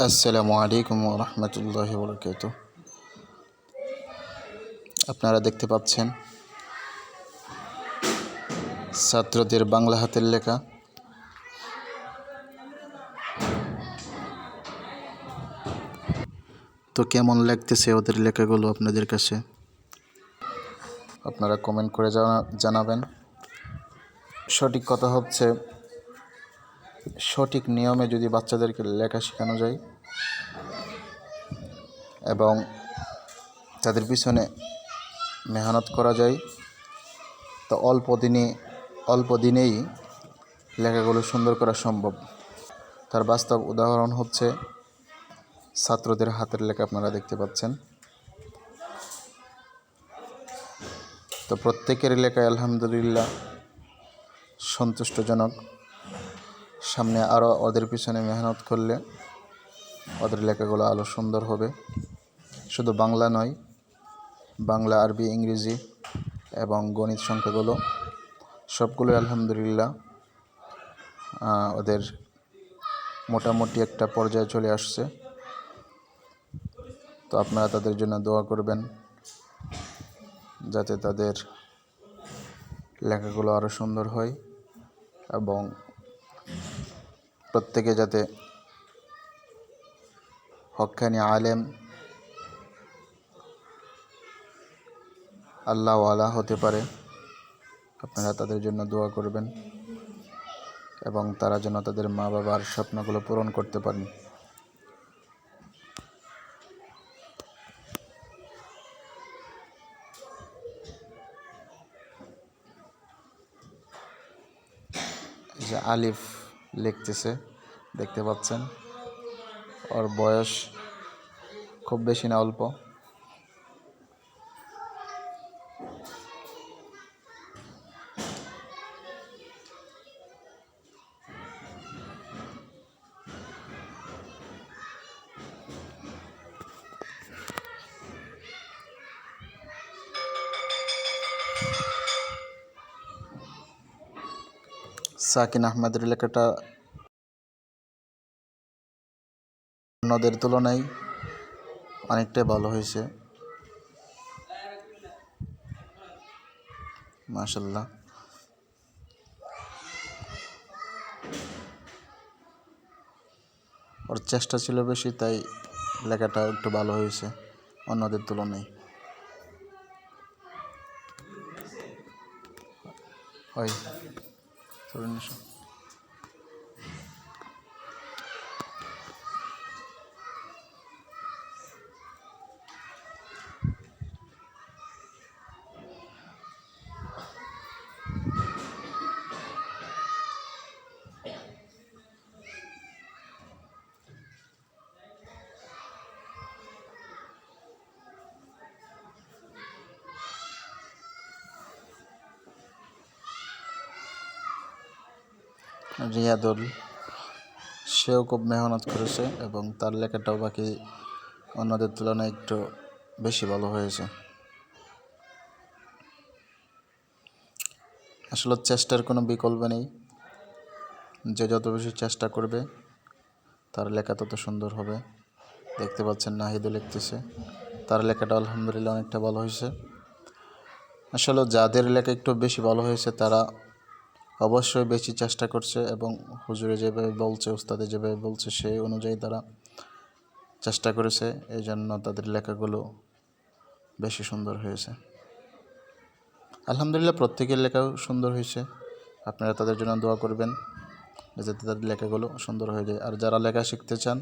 আসসালামু আলাইকুম রহমতুল্লাহ বরকাত আপনারা দেখতে পাচ্ছেন ছাত্রদের বাংলা হাতের লেখা। তো কেমন লাগতেছে ওদের লেখাগুলো আপনাদের কাছে? আপনারা কমেন্ট করে জানা- জানাবেন। সঠিক কথা হচ্ছে সঠিক নিয়মে যদি বাচ্চাদেরকে লেখা শেখানো যায় এবং তাদের পিছনে মেহনত করা যায়, তো অল্প দিনে, অল্প দিনেই লেখাগুলো সুন্দর করা সম্ভব। তার বাস্তব উদাহরণ হচ্ছে ছাত্রদের হাতের লেখা আপনারা দেখতে পাচ্ছেন। তো প্রত্যেকের লেখায় আলহামদুলিল্লাহ সন্তুষ্টজনক। সামনে আরও ওদের পিছনে মেহনত করলে ওদের লেখাগুলো আরও সুন্দর হবে। শুধু বাংলা নয়, বাংলা, আরবি, ইংরেজি এবং গণিত সংখ্যাগুলো সবগুলো আলহামদুলিল্লাহ ওদের মোটামুটি একটা পর্যায়ে চলে আসছে। তো আপনারা তাদের জন্য দোয়া করবেন যাতে তাদের লেখাগুলো আরও সুন্দর হয় এবং প্রত্যেকে যাতে হক্কানি আলেম আল্লাহ আল্লাহওয়ালা হতে পারে, আপনারা তাদের জন্য দোয়া করবেন এবং তারা যেন তাদের মা বাবার স্বপ্নগুলো পূরণ করতে পারেন। যে আলিফ লিখতেছে দেখতে পাচ্ছেন। ওর বয়স খুব বেশি না অল্প। সাকিন আহমেদের লেখাটা অন্যদের তুলনায় অনেকটাই ভালো হয়েছে। মাশাল্লাহ ওর চেষ্টা ছিল বেশি, তাই লেখাটা একটু ভালো হয়েছে অন্যদের তুলনায়। হয় 他说：“你说。” রিয়াদুল, সেও খুব মেহনত করেছে এবং তার লেখাটাও বাকি অন্যদের তুলনায় একটু বেশি ভালো হয়েছে। আসলে চেষ্টার কোনো বিকল্প নেই। যে যত বেশি চেষ্টা করবে, তার লেখা তত সুন্দর হবে। দেখতে পাচ্ছেন নাহিদও লিখতেছে। তার লেখাটা আলহামদুলিল্লাহ অনেকটা ভালো হয়েছে। আসলে যাদের লেখা একটু বেশি ভালো হয়েছে, তারা অবশ্যই বেশি চেষ্টা করছে এবং হুজুরে যেভাবে বলছে, উস্তাদে যেভাবে বলছে সেই অনুযায়ী তারা চেষ্টা করেছে। এই জন্য তাদের লেখাগুলো বেশি সুন্দর হয়েছে। আলহামদুলিল্লাহ, প্রত্যেকের লেখাও সুন্দর হয়েছে। আপনারা তাদের জন্য দোয়া করবেন, যাতে তাদের লেখাগুলো সুন্দর হয়ে যায়। আর যারা লেখা শিখতে চান